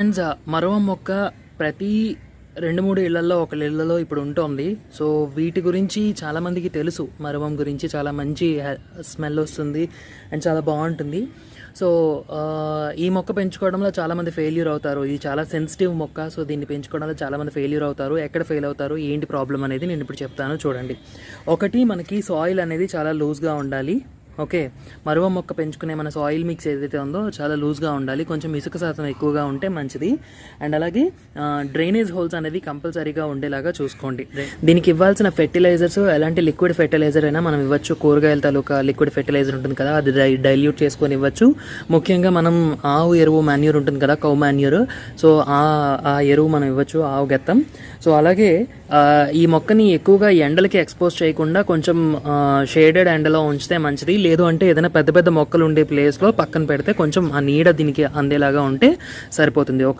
Friends మరవ మొక్క ప్రతి రెండు మూడు ఇళ్ళలో ఒక ఇళ్ళలో ఇప్పుడు ఉంటుంది. సో వీటి గురించి చాలామందికి తెలుసు. మరవం గురించి చాలా మంచి స్మెల్ వస్తుంది అండ్ చాలా బాగుంటుంది. సో ఈ మొక్క పెంచుకోవడంలో చాలామంది ఫెయిల్యూర్ అవుతారు. ఇది చాలా సెన్సిటివ్ మొక్క సో దీన్ని పెంచుకోవడంలో చాలామంది ఫెయిల్యూర్ అవుతారు. ఎక్కడ ఫెయిల్ అవుతారు? ఏంటి ప్రాబ్లం అనేది నేను ఇప్పుడు చెప్తాను చూడండి. ఒకటి మనకి సాయిల్ అనేది చాలా లూజ్గా ఉండాలి. ఓకే. మరువ మొక్క పెంచుకునే మన సాయిల్ మిక్స్ ఏదైతే ఉందో చాలా లూజ్గా ఉండాలి. కొంచెం ఇసుక శాతం ఎక్కువగా ఉంటే మంచిది. అండ్ అలాగే డ్రైనేజ్ హోల్స్ అనేవి కంపల్సరీగా ఉండేలాగా చూసుకోండి. దీనికి ఇవ్వాల్సిన ఫెర్టిలైజర్స్ ఎలాంటి లిక్విడ్ ఫెర్టిలైజర్ అయినా మనం ఇవ్వచ్చు. కూరగాయల తాలూకా లిక్విడ్ ఫెర్టిలైజర్ ఉంటుంది కదా అది డైల్యూట్ చేసుకొని ఇవ్వచ్చు. ముఖ్యంగా మనం ఆవు ఎరువు మాన్యూర్ ఉంటుంది కదా కౌ మాన్యూర్ సో ఆ ఆ ఎరువు మనం ఇవ్వచ్చు ఆవు గెత్తం. సో అలాగే ఈ మొక్కని ఎక్కువగా ఎండలకి ఎక్స్పోజ్ చేయకుండా కొంచెం షేడెడ్ ఎండలో ఉంచితే మంచిది. లేదు అంటే ఏదైనా పెద్ద పెద్ద మొక్కలు ఉండే ప్లేస్లో పక్కన పెడితే కొంచెం ఆ నీడ దీనికి అందేలాగా ఉంటే సరిపోతుంది. ఒక